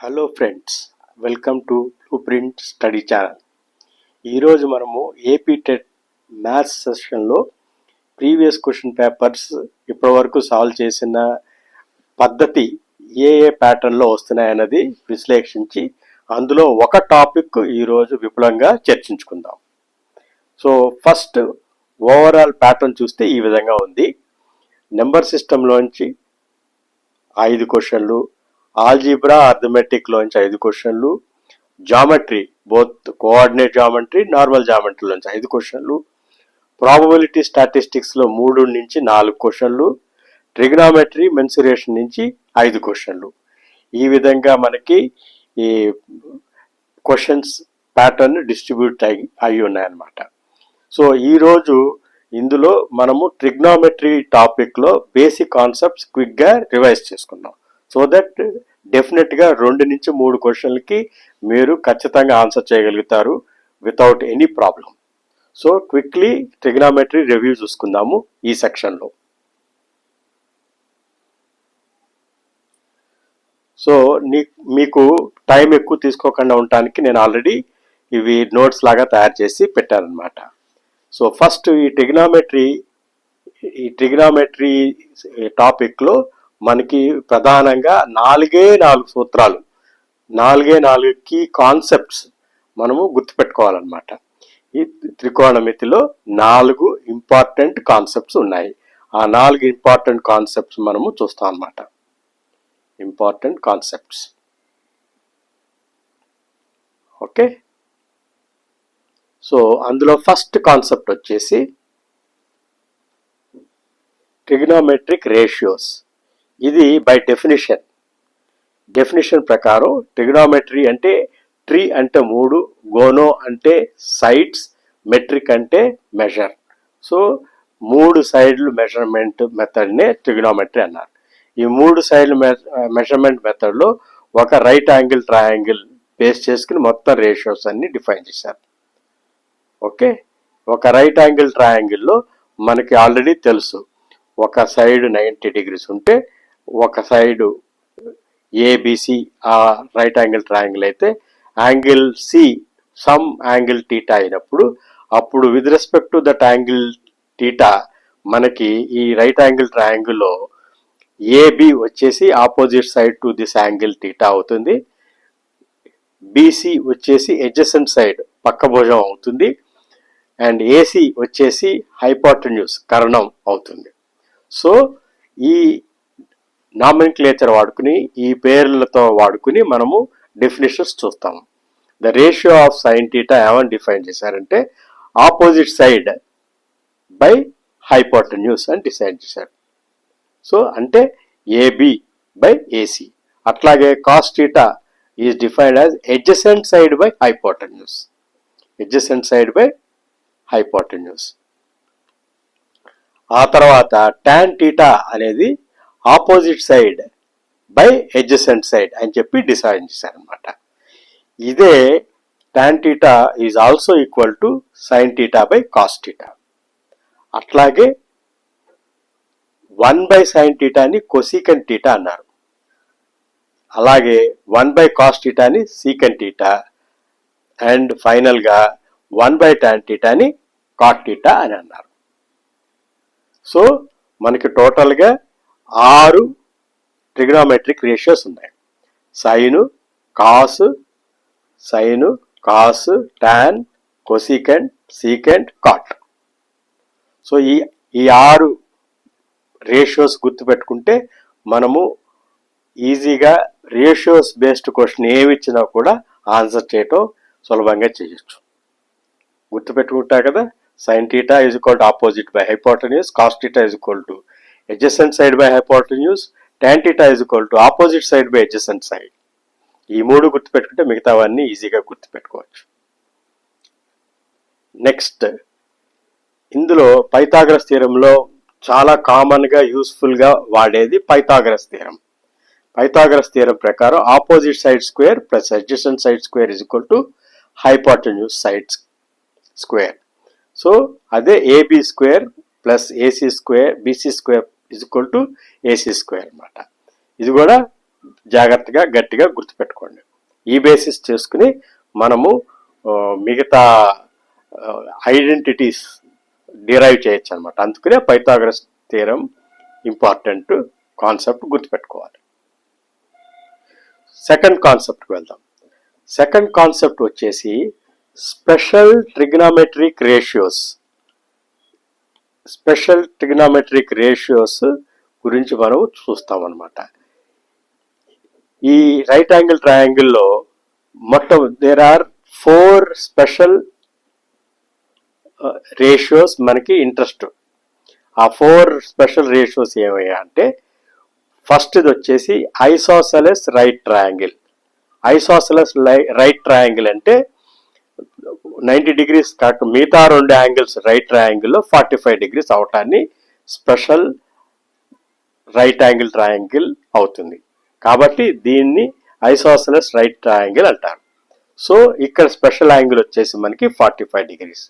Hello friends welcome to blueprint study channel ఈరోజు మనము AP TET maths సెషన్లో previous question papers ఇప్పటివరకు solve చేసిన పద్ధతి ఏ ఏ ప్యాటర్న్లో వస్తున్నాయన్నది విశ్లేషించి అందులో ఒక టాపిక్ ఈరోజు విపులంగా చర్చించుకుందాం. సో ఫస్ట్ ఓవరాల్ ప్యాటర్న్ చూస్తే ఈ విధంగా ఉంది. నెంబర్ సిస్టంలోంచి ఐదు క్వశ్చన్లు ఆల్జీబ్రా అర్థమెటిక్లోంచి ఐదు క్వశ్చన్లు geometry both coordinate geometry normal జామెట్రీలోంచి ఐదు క్వశ్చన్లు ప్రాబబిలిటీ స్టాటిస్టిక్స్లో మూడు నుంచి నాలుగు క్వశ్చన్లు ట్రిగ్నామెట్రీ మెన్సురేషన్ నుంచి ఐదు క్వశ్చన్లు. ఈ విధంగా మనకి ఈ క్వశ్చన్స్ ప్యాటర్న్ డిస్ట్రిబ్యూట్ అయి అయి ఉన్నాయన్నమాట. సో ఈరోజు ఇందులో మనము ట్రిగ్నామెట్రీ టాపిక్లో బేసిక్ కాన్సెప్ట్స్ క్విక్గా రివైజ్ చేసుకుందాం సో దట్ డెఫినెట్గా రెండు నుంచి మూడు క్వశ్చన్లకి మీరు ఖచ్చితంగా ఆన్సర్ చేయగలుగుతారు without any problem. So quickly trigonometry review చూసుకుందాము ఈ సెక్షన్లో సో నీ మీకు టైం ఎక్కువ తీసుకోకుండా ఉండటానికి నేను ఆల్రెడీ ఇవి నోట్స్ లాగా తయారు చేసి పెట్టానమాట సో ఫస్ట్ ఈ ట్రిగ్నామెట్రీ ఈ ట్రిగ్నామెట్రీ టాపిక్లో eh, మనకి ప్రధానంగా నాలుగే నాలుగు సూత్రాలు నాలుగే నాలుగు కీ కాన్సెప్ట్స్ మనము గుర్తుపెట్టుకోవాలన్నమాట. ఈ త్రికోణమితిలో నాలుగు ఇంపార్టెంట్ కాన్సెప్ట్స్ ఉన్నాయి. ఆ నాలుగు ఇంపార్టెంట్ కాన్సెప్ట్స్ మనము చూస్తాం అన్నమాట ఇంపార్టెంట్ కాన్సెప్ట్స్ ఓకే సో అందులో ఫస్ట్ కాన్సెప్ట్ వచ్చేసి ట్రిగ్నోమెట్రిక్ రేషియోస్ ఇది బై డెఫినిషన్ డెఫినిషన్ ప్రకారం ట్రిగ్నోమెట్రీ అంటే ట్రీ అంటే మూడు గోనో అంటే సైడ్స్ మెట్రిక్ అంటే మెజర్ సో మూడు సైడ్లు మెజర్మెంట్ మెథడ్నే ట్రిగ్నోమెట్రీ అన్నారు. ఈ మూడు సైడ్లు మెజర్మెంట్ మెథడ్లో ఒక రైట్ యాంగిల్ ట్రయాంగిల్ బేస్ చేసుకుని మొత్తం రేషియోస్ అన్ని డిఫైన్ చేశారు. ఓకే? ఒక రైట్ యాంగిల్ ట్రయాంగిల్లో మనకి ఆల్రెడీ తెలుసు. ఒక సైడ్ నైంటీ డిగ్రీస్ ఉంటే ఒక సైడు ఏబిసి ఆ రైట్ యాంగిల్ ట్రయాంగిల్ అయితే angle C some angle theta అయినప్పుడు అప్పుడు with respect to that angle theta మనకి ఈ రైట్ యాంగిల్ ట్రయాంగిల్లో ఏబి వచ్చేసి opposite side to this angle theta అవుతుంది. బీసీ వచ్చేసి ఎడ్జసెంట్ సైడ్ పక్క భుజం అవుతుంది. అండ్ ఏసీ వచ్చేసి హైపోటన్యూస్ కరణం అవుతుంది. సో ఈ నామినిక్లేచర్ వాడుకుని ఈ పేర్లతో వాడుకుని మనము డెఫినేషన్స్ చూస్తాము. The ratio of sine theta ఏమని డిఫైన్ చేశారంటే ఆపోజిట్ సైడ్ బై హైపోటన్యూస్ అని డిసైడ్ చేశారు. సో అంటే ఏబి బై ఏసీ అట్లాగే cos theta is defined as adjacent side by hypotenuse adjacent side by hypotenuse ఆ తర్వాత టాన్ టీటా అనేది opposite side by adjacent side అని చెప్పి డిసైడ్ చేశారనమాట ఇదే tan theta is also equal to sine theta by cos theta అట్లాగే one by sine టీటాని cosecant theta అన్నారు. అలాగే వన్ బై కాస్ టీటాని సీకన్ టీటా అండ్ ఫైనల్గా వన్ బై టాన్ టీటాని కాట్ టీటా అని అన్నారు. సో మనకి టోటల్గా ఆరు ట్రిగ్నోమెట్రిక్ రేషియోస్ ఉన్నాయి. Sine cos sine cos tan cosecant secant cot so ఈ ఈ ఆరు రేషియోస్ గుర్తుపెట్టుకుంటే మనము ఈజీగా రేషియోస్ బేస్డ్ క్వశ్చన్ ఏమి ఇచ్చినా కూడా ఆన్సర్ చేయటం సులభంగా చేయొచ్చు. గుర్తుపెట్టుకుంటా కదా sine theta is equal to opposite by hypotenuse cos theta is equal to adjacent side by hypotenuse tan theta is equal to opposite side by adjacent side ఈ మూడు గుర్తుపెట్టుకుంటే మిగతావన్నీ ఈజీగా గుర్తుపెట్టుకోవచ్చు. నెక్స్ట్ ఇందులో పైతాగ్రస్ థీరంలో చాలా కామన్గా యూస్ఫుల్గా వాడేది పైతాగ్రస్ తీరం పైతాగ్రస్ తీరం ప్రకారం opposite side square plus adjacent side square is equal to hypotenuse side square so అదే AB square plus AC square BC square equal to AC square అనమాట ఇది కూడా జాగ్రత్తగా గట్టిగా గుర్తుపెట్టుకోండి. ఈ బేసిస్ చేసుకుని మనము మిగతా ఐడెంటిటీస్ డిరైవ్ చేయొచ్చు అనమాట అందుకనే పైథాగరస్ తీరం ఇంపార్టెంట్ కాన్సెప్ట్ గుర్తుపెట్టుకోవాలి. సెకండ్ కాన్సెప్ట్కి వెళ్దాం. సెకండ్ కాన్సెప్ట్ వచ్చేసి special trigonometric ratios. Special trigonometric ratios గురించి మనం చూస్తాం అనమాట ఈ రైట్ యాంగిల్ ట్రయాంగిల్లో మొత్తం there are four special ratios మనకి ఇంట్రెస్ట్ ఆ ఫోర్ స్పెషల్ రేషియోస్ ఏమయ్యా అంటే ఫస్ట్ ఇది వచ్చేసి isosceles right triangle isosceles right triangle అంటే నైంటీ డిగ్రీస్ కాక మిగతా రెండు యాంగిల్స్ రైట్ ట్రయాంగిల్లో ఫార్టీ ఫైవ్ డిగ్రీస్ అవటాన్ని స్పెషల్ రైట్ యాంగిల్ ట్రయాంగిల్ అవుతుంది. కాబట్టి దీన్ని ఐసోసలస్ రైట్ ట్రయాంగిల్ అంటారు. సో ఇక్కడ స్పెషల్ యాంగిల్ వచ్చేసి మనకి ఫార్టీ ఫైవ్ డిగ్రీస్.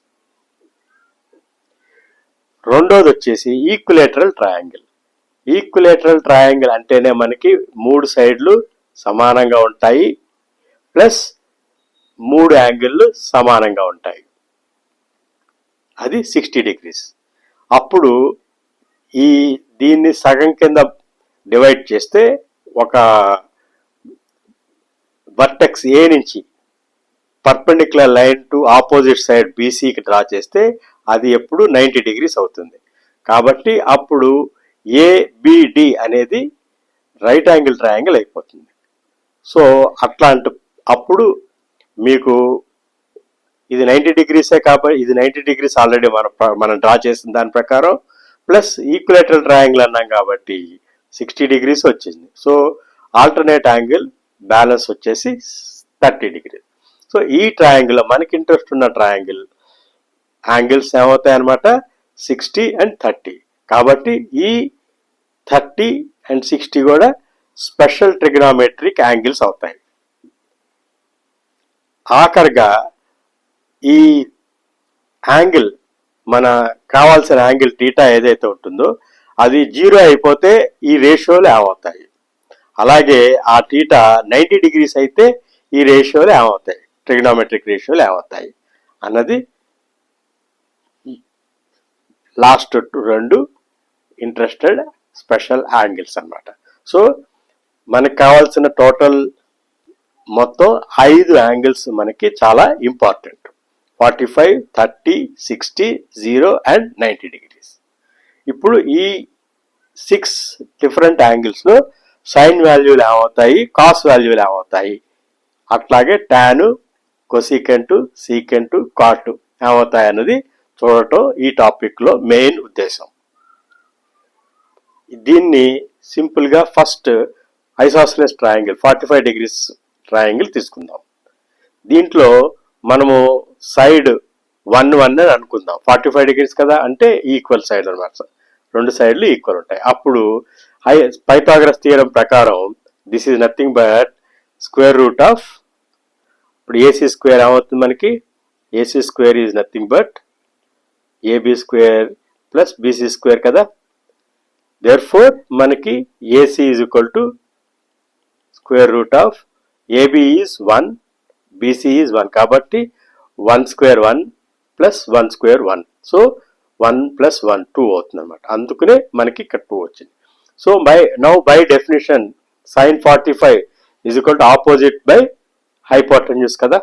రెండోది వచ్చేసి ఈక్యులేటరల్ ట్రయాంగిల్. ఈక్యులేటరల్ ట్రయాంగిల్ అంటేనే మనకి మూడు సైడ్లు సమానంగా ఉంటాయి. ప్లస్ మూడు యాంగిళ్ళు సమానంగా ఉంటాయి. అది సిక్స్టీ డిగ్రీస్. అప్పుడు ఈ దీన్ని సగం కింద డివైడ్ చేస్తే ఒక వర్టెక్స్ ఏ నుంచి perpendicular line to opposite side బీసీకి డ్రా చేస్తే అది ఎప్పుడు నైంటీ డిగ్రీస్ అవుతుంది. కాబట్టి అప్పుడు ఏబిడి అనేది రైట్ యాంగిల్ ట్రయాంగిల్ అయిపోతుంది. సో అట్లాంటి అప్పుడు మీకు ఇది నైంటీ డిగ్రీసే కాబట్టి ఇది నైంటీ డిగ్రీస్ ఆల్రెడీ మన మనం డ్రా చేసిన దాని ప్రకారం ప్లస్ ఈక్యులేటరల్ ట్రయాంగిల్ అన్నాం కాబట్టి సిక్స్టీ డిగ్రీస్ వచ్చింది. సో ఆల్టర్నేట్ యాంగిల్ బ్యాలెన్స్ వచ్చేసి థర్టీ డిగ్రీ. సో ఈ ట్రయాంగిల్ మనకి ఇంట్రెస్ట్ ఉన్న ట్రయాంగిల్ యాంగిల్స్ ఏమవుతాయి అనమాట సిక్స్టీ అండ్ థర్టీ. కాబట్టి ఈ థర్టీ అండ్ సిక్స్టీ కూడా స్పెషల్ ట్రిగ్నామెట్రిక్ యాంగిల్స్ అవుతాయి. ఆఖరిగా ఈ యాంగిల్ మన కావాల్సిన యాంగిల్ టీటా ఏదైతే ఉంటుందో అది జీరో అయిపోతే ఈ రేషియోలు ఏమవుతాయి అలాగే ఆ టీటా నైంటీ డిగ్రీస్ అయితే ఈ రేషియోలు ఏమవుతాయి ట్రిగ్నోమెట్రిక్ రేషియోలు ఏమవుతాయి అన్నది లాస్ట్ రెండు ఇంట్రెస్టెడ్ స్పెషల్ యాంగిల్స్ అన్నమాట. సో మనకు కావాల్సిన టోటల్ మొత్తం ఐదు యాంగిల్స్ మనకి చాలా important. Forty five thirty sixty zero and ninety degrees. ఇప్పుడు ఈ సిక్స్ డిఫరెంట్ యాంగిల్స్లో సైన్ వాల్యూలు ఏమవుతాయి కాస్ వాల్యూలు ఏమవుతాయి? అట్లాగే ట్యాను కొసీకెంటు సీకెంటు కాటు ఏమవుతాయి అన్నది చూడటం ఈ టాపిక్లో మెయిన్ ఉద్దేశం. దీన్ని సింపుల్గా first isosceles triangle forty five degrees triangle తీసుకుందాం. దీంట్లో మనము సైడ్ వన్ వన్ అని అనుకుందాం. ఫార్టీ ఫైవ్ డిగ్రీస్ కదా? అంటే ఈక్వల్ సైడ్ అనమాట రెండు సైడ్లు ఈక్వల్ ఉంటాయి. అప్పుడు హై పైథాగరస్ థియరం ప్రకారం this is nothing but square root of ఇప్పుడు ఏసీ స్క్వేర్ ఏమవుతుంది మనకి? AC square is nothing but AB square plus BC square కదా? దేర్ ఫోర్ మనకి AC is equal to square root of AB is one BC is one కాబట్టి one square one plus one square one so one plus one two అవుతుంది అనమాట అందుకనే మనకి ఇక్కడ two వచ్చింది. So by now by definition sine forty five is equal to opposite by hypotenuse కదా?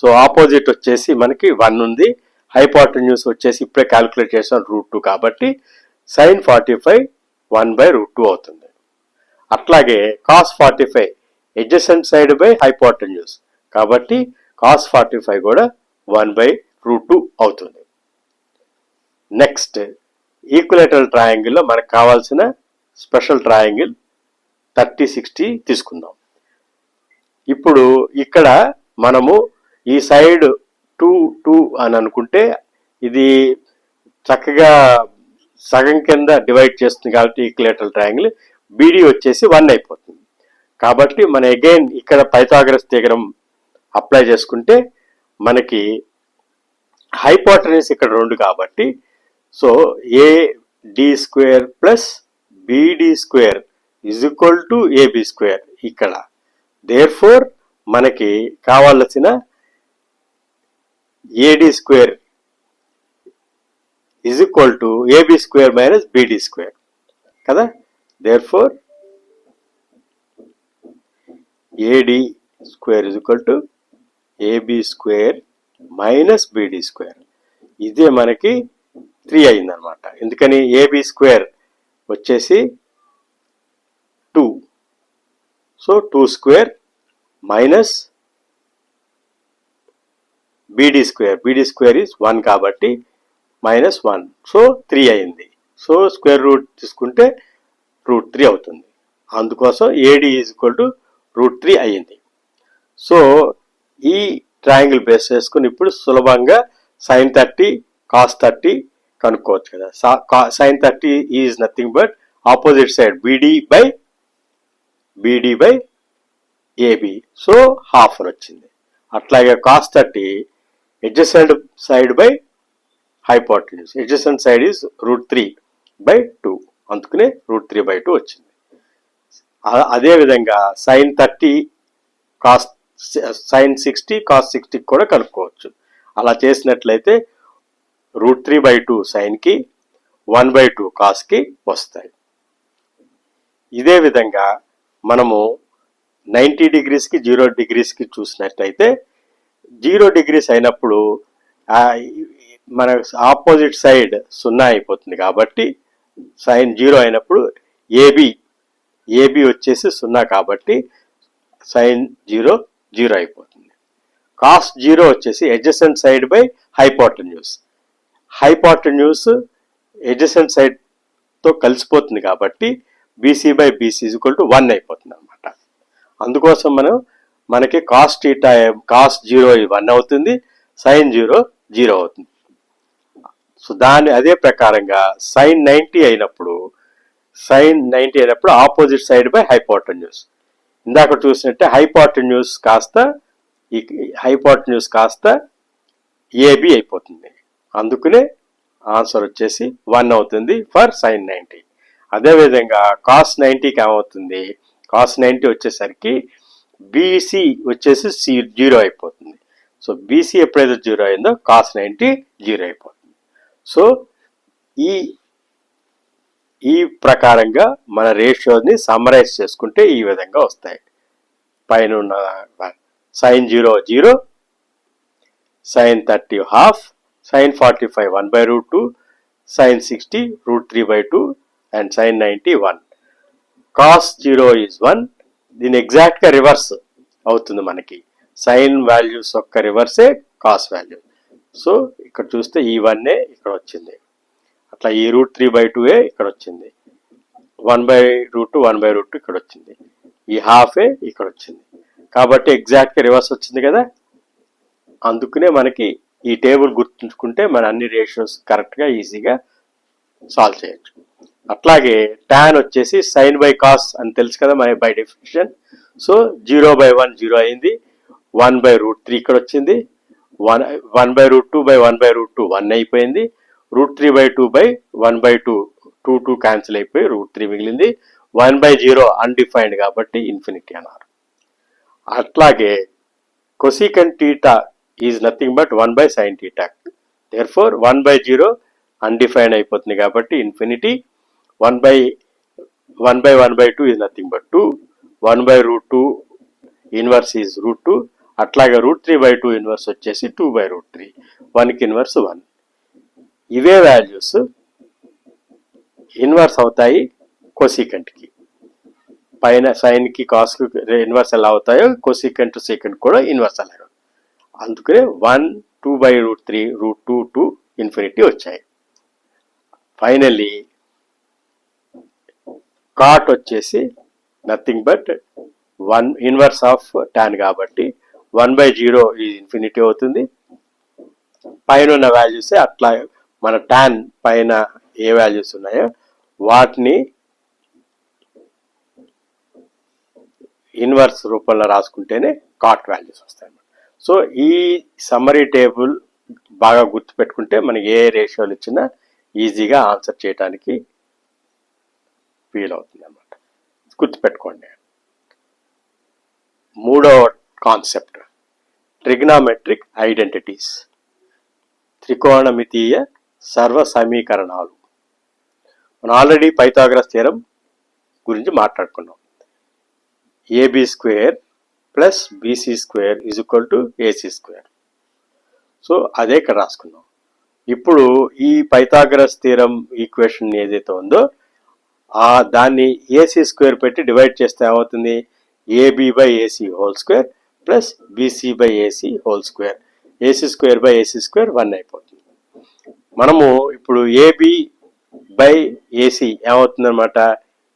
So opposite వచ్చేసి మనకి వన్ ఉంది. హైపోటన్యూస్ వచ్చేసి ఇప్పుడే క్యాలిక్యులేట్ చేసాం రూట్ టూ కాబట్టి sine forty five one by root two అవుతుంది. అట్లాగే cos forty five adjacent side by hypotenuse కాబట్టి కాస్ ఫార్టీ ఫైవ్ కూడా వన్ బై రూట్ టూ అవుతుంది నెక్స్ట్ ఈక్యులేటరల్ ట్రయాంగిల్లో మనకు కావాల్సిన స్పెషల్ ట్రయాంగిల్ థర్టీ సిక్స్టీ తీసుకుందాం. ఇప్పుడు ఇక్కడ మనము ఈ సైడ్ టూ టూ అని అనుకుంటే ఇది చక్కగా సగం కింద డివైడ్ చేస్తుంది కాబట్టి ఈక్యులేటరల్ ట్రయాంగిల్ బీడీ వచ్చేసి వన్ అయిపోతుంది. కాబట్టి మన అగైన్ ఇక్కడ పైథాగరస్ తీగరం అప్లై చేసుకుంటే మనకి హైపోటనస్ ఇక్కడ రెండు కాబట్టి so A D square plus BD square is equal to AB square ఇక్కడ. దేర్ ఫోర్ మనకి కావాల్సిన AD square is equal to AB square minus BD square కదా? Therefore AD square is equal to AB square minus BD square ఇదే మనకి three అయిందనమాట ఎందుకని? AB square వచ్చేసి two so two square minus BD square BD square is one కాబట్టి minus one so three అయింది. So square root తీసుకుంటే root three అవుతుంది. అందుకోసం AD is equal to root three అయ్యింది. సో ఈ ట్రయాంగిల్ బేస్ చేసుకుని ఇప్పుడు సులభంగా సైన్ థర్టీ కాస్ థర్టీ కనుక్కోవచ్చు కదా. Sine thirty is nothing but opposite side BD by BD by AB so half అని వచ్చింది. అట్లాగే cos thirty adjacent side by hypotenuse. Adjacent side is root three by two. అందుకనే root three by two వచ్చింది. అదే విధంగా sine thirty cos sine sixty cos సిక్స్టీకి కూడా కనుక్కోవచ్చు. అలా చేసినట్లయితే రూట్ త్రీ బై టూ సైన్కి వన్ బై టూ కాస్కి వస్తాయి. ఇదే విధంగా మనము నైంటీ డిగ్రీస్కి జీరో డిగ్రీస్కి చూసినట్లయితే జీరో డిగ్రీస్ అయినప్పుడు మన ఆపోజిట్ సైడ్ సున్నా అయిపోతుంది కాబట్టి సైన్ జీరో అయినప్పుడు ఏబి ఏబి వచ్చేసి సున్నా కాబట్టి సైన్ జీరో జీరో అయిపోతుంది. కాస్ జీరో వచ్చేసి adjacent side by hypotenuse hypotenuse adjacent సైడ్తో కలిసిపోతుంది కాబట్టి BC by BC equal to one అయిపోతుంది అనమాట అందుకోసం మనం మనకి cos theta cos zero one అవుతుంది సైన్ జీరో జీరో అవుతుంది. సో దాని అదే ప్రకారంగా సైన్ నైంటీ అయినప్పుడు సైన్ నైంటీ అయినప్పుడు ఆపోజిట్ సైడ్ బై హైపోటన్యూస్ ఇందాక చూసినట్టే హైపోటన్యూస్ కాస్త ఈ హైపోటన్యూస్ కాస్త ఏబి అయిపోతుంది. అందుకనే ఆన్సర్ వచ్చేసి వన్ అవుతుంది ఫర్ సైన్ నైంటీ అదేవిధంగా కాస్ నైంటీకి ఏమవుతుంది? కాస్ నైంటీ వచ్చేసరికి బీసీ వచ్చేసి సి జీరో అయిపోతుంది. సో బీసీ ఎప్పుడైతే జీరో అయిందో కాస్ నైంటీ జీరో అయిపోతుంది. సో ఈ ఈ ప్రకారంగా మన రేషియోని సమ్మరైజ్ చేసుకుంటే ఈ విధంగా వస్తాయి. పైన ఉన్న sine zero zero sine thirty half sine forty five one by root two sine sixty root three by two and sine ninety one. Cos zero is one. దీని ఎగ్జాక్ట్గా రివర్స్ అవుతుంది మనకి. సైన్ వాల్యూస్ యొక్క రివర్సే కాస్ వాల్యూ. సో ఇక్కడ చూస్తే ఈ వన్నే ఇక్కడ వచ్చింది. అట్లా ఈ రూట్ త్రీ బై టూ ఏ ఇక్కడ వచ్చింది one by root two one by root two ఇక్కడ వచ్చింది ఈ హాఫ్ ఏ ఇక్కడ వచ్చింది కాబట్టి ఎగ్జాక్ట్గా రివర్స్ వచ్చింది కదా? అందుకనే మనకి ఈ టేబుల్ గుర్తుంచుకుంటే మన అన్ని రేషియోస్ కరెక్ట్గా ఈజీగా సాల్వ్ చేయొచ్చు. అట్లాగే ట్యాన్ వచ్చేసి సైన్ బై కాస్ అని తెలుసు కదా మన by definition so zero by one zero అయింది. వన్ బై రూట్ త్రీ ఇక్కడ వచ్చింది one one by root two by one by root two one అయిపోయింది. Root three by two by one by two two two cancel అయిపోయి root three మిగిలింది. One by zero undefined కాబట్టి infinity అన్నారు. అట్లాగే cosecant theta is nothing but one by sine theta therefore one by zero undefined అయిపోతుంది కాబట్టి infinity one by one by one by two is nothing but two one by root two inverse is root two అట్లాగే root three by two inverse వచ్చేసి two by root three వన్కి inverse one ఇవే values inverse అవుతాయి కోసీకంట్కి పైన సైన్కి కాస్కి inverse ఎలా అవుతాయో కోసీకంట్ secant కూడా ఇన్వర్స్ అలాగే అందుకనే one two by root three root two two infinity వచ్చాయి. ఫైనల్లీ కాట్ వచ్చేసి nothing but one inverse of tan కాబట్టి వన్ బై జీరో ఈ ఇన్ఫినిటీ అవుతుంది. పైన ఉన్న వాల్యూసే అట్లా మన టాన్ పైన ఏ వాల్యూస్ ఉన్నాయో వాటిని ఇన్వర్స్ రూపంలో రాసుకుంటేనే కాట్ వాల్యూస్ వస్తాయి సో ఈ సమ్మరీ టేబుల్ బాగా గుర్తుపెట్టుకుంటే మనకి ఏ రేషియోలు ఇచ్చినా ఈజీగా ఆన్సర్ చేయడానికి వీలవుతుంది అన్నమాట. గుర్తుపెట్టుకోండి. మూడవ కాన్సెప్ట్ ట్రిగ్నామెట్రిక్ ఐడెంటిటీస్ త్రికోణమితీయ సర్వ సమీకరణాలు. మనం ఆల్రెడీ పైథాగరస్ థీరం గురించి మాట్లాడుకున్నాం. AB square plus BC square is equal to AC square so అదే ఇక్కడ రాసుకున్నాం. ఇప్పుడు ఈ పైథాగరస్ థీరం ఈక్వేషన్ ఏదైతే ఉందో ఆ దాన్ని ఏసీ స్క్వేర్ పెట్టి డివైడ్ చేస్తే ఏమవుతుంది? AB by AC whole square plus BC by AC whole square AC square by AC square one అయిపోతుంది. మనము ఇప్పుడు ఏబి బై ఏసీ ఏమవుతుంది అనమాట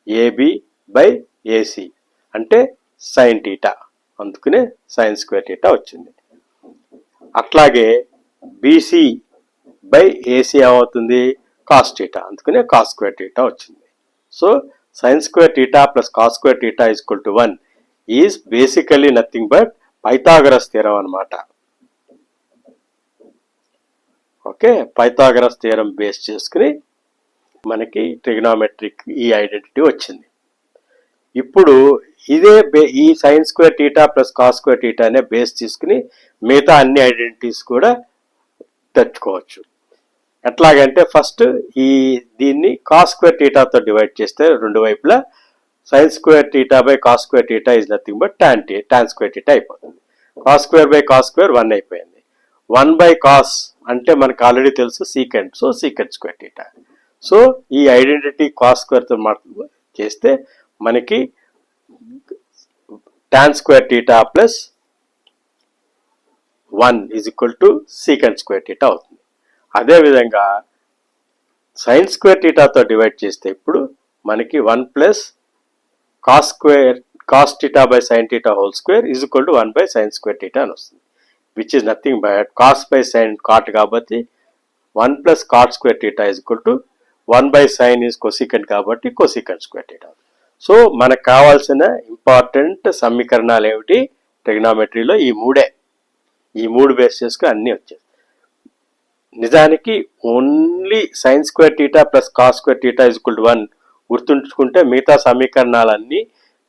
ఏబి బై ఏసీ అంటే సైన్ టీటా అందుకనే సైన్ స్క్వేర్ టీటా వచ్చింది. అట్లాగే బీసీ బై ఏసీ ఏమవుతుంది? కాస్ టీటా అందుకనే కాస్ స్క్వేర్ టీటా వచ్చింది. So sine square theta plus cos square theta is to one is basically nothing but Pythagoras స్థిరం అనమాట okay Pythagoras తీరం base చేసుకుని మనకి ట్రిగ్నామెట్రిక్ ఈ ఐడెంటిటీ వచ్చింది. ఇప్పుడు ఇదే బే ఈ sine square theta plus cos square theta అనే బేస్ తీసుకుని మిగతా అన్ని ఐడెంటిటీస్ కూడా తెచ్చుకోవచ్చు. ఎట్లాగంటే ఫస్ట్ ఈ దీన్ని కాస్ స్క్వేర్ టీటాతో డివైడ్ చేస్తే రెండు వైపులా sine square theta by cos square theta is nothing but tan t tan square theta అయిపోతుంది. Cos square by cos square one అయిపోయింది. వన్ బై కాస్ అంటే మనకు ఆల్రెడీ తెలుసు secant so secant square theta so ఈ identity cos స్క్వేర్తో చేస్తే మనకి tan square theta plus one is equal to secant square theta అవుతుంది. అదేవిధంగా సైన్ స్క్వేర్ టీటాతో డివైడ్ చేస్తే ఇప్పుడు మనకి one plus cos square cos theta by sine theta whole square is equal to one by sine square theta అని వస్తుంది. Which is nothing by cos by sine cot కాబట్టి one plus cot square theta is equal to one by sine is cosecant కాబట్టి cosecant square theta so మనకు కావాల్సిన important సమీకరణాలు ఏమిటి? టెగ్నామెట్రీలో ఈ మూడే. ఈ మూడు బేస్ చేసుకుని అన్నీ వచ్చాయి నిజానికి only sine square theta plus cos square theta equal to one గుర్తుంచుకుంటే మిగతా సమీకరణాలన్నీ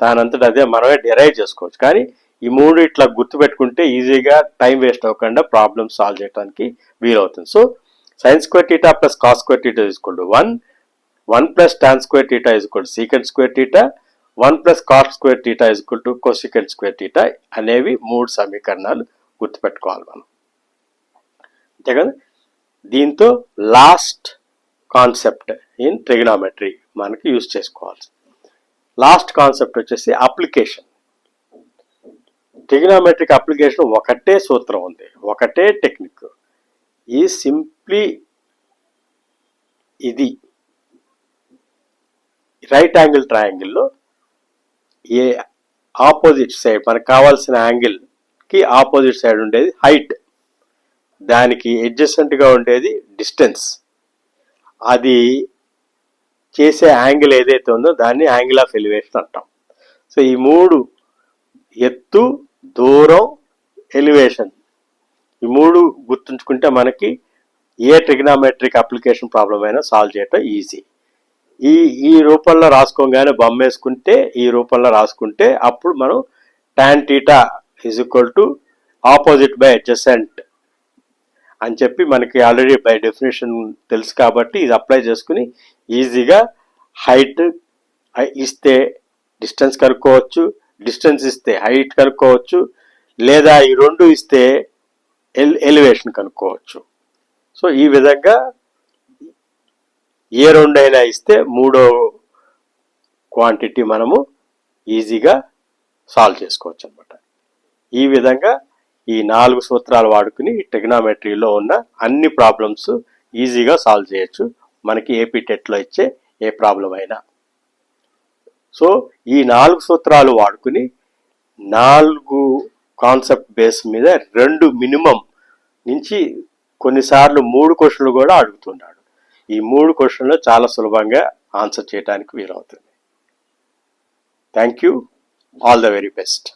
దానంతట అదే మనమే డిరైవ్ చేసుకోవచ్చు. కానీ ఈ మూడు ఇట్లా గుర్తుపెట్టుకుంటే ఈజీగా టైం వేస్ట్ అవ్వకుండా ప్రాబ్లమ్ సాల్వ్ చేయడానికి వీలవుతుంది. So sine square theta plus cos square theta is one one plus tan square theta is secant square theta one plus cos square theta is to cosecant square theta అనేవి మూడు సమీకరణాలు గుర్తుపెట్టుకోవాలి మనం. అంతే కదా? దీంతో లాస్ట్ కాన్సెప్ట్ ఇన్ ట్రిగనామెట్రీ మనకి use చేసుకోవాలి లాస్ట్ కాన్సెప్ట్ వచ్చేసి అప్లికేషన్ ట్రిగనామెట్రిక్ అప్లికేషన్ ఒకటే సూత్రం ఉంది. ఒకటే టెక్నిక్ ఈ సింప్లీ ఇది రైట్ యాంగిల్ ట్రయాంగిల్లో ఏ ఆపోజిట్ సైడ్ మనకు కావాల్సిన యాంగిల్కి ఆపోజిట్ సైడ్ ఉండేది హైట్ దానికి అడ్జస్టెంట్గా ఉండేది డిస్టెన్స్ అది చేసే యాంగిల్ ఏదైతే ఉందో దాన్ని యాంగిల్ ఆఫ్ ఎలివేషన్ అంటాం. సో ఈ మూడు ఎత్తు దూరం ఎలివేషన్ ఈ మూడు గుర్తుంచుకుంటే మనకి ఏ ట్రిగ్నామెట్రిక్ అప్లికేషన్ ప్రాబ్లం అయినా సాల్వ్ చేయటం ఈజీ ఈ ఈ రూపంలో రాసుకోగానే బొమ్మ వేసుకుంటే ఈ రూపంలో రాసుకుంటే అప్పుడు మనం tan theta is equal to opposite by adjacent అని చెప్పి మనకి ఆల్రెడీ బై డెఫినేషన్ తెలుసు కాబట్టి ఇది అప్లై చేసుకుని ఈజీగా హైట్ ఇస్తే డిస్టెన్స్ కనుక్కోవచ్చు. డిస్టెన్స్ ఇస్తే హైట్ కనుక్కోవచ్చు లేదా ఈ రెండు ఇస్తే ఎల్ ఎలివేషన్ కనుక్కోవచ్చు. సో ఈ విధంగా ఏ రెండైనా ఇస్తే మూడో క్వాంటిటీ మనము ఈజీగా సాల్వ్ చేసుకోవచ్చు అనమాట ఈ విధంగా ఈ నాలుగు సూత్రాలు వాడుకుని టెగ్నామెట్రీలో ఉన్న అన్ని ప్రాబ్లమ్స్ ఈజీగా సాల్వ్ చేయొచ్చు. మనకి ఏపీ టెట్లో ఇచ్చే ఏ ప్రాబ్లం అయినా. సో ఈ నాలుగు సూత్రాలు వాడుకుని నాలుగు కాన్సెప్ట్ బేస్ మీద రెండు మినిమం నుంచి కొన్నిసార్లు మూడు క్వశ్చన్లు కూడా అడుగుతున్నాడు. ఈ మూడు క్వశ్చన్లు చాలా సులభంగా ఆన్సర్ చేయడానికి వీలవుతుంది. Thank you all the very best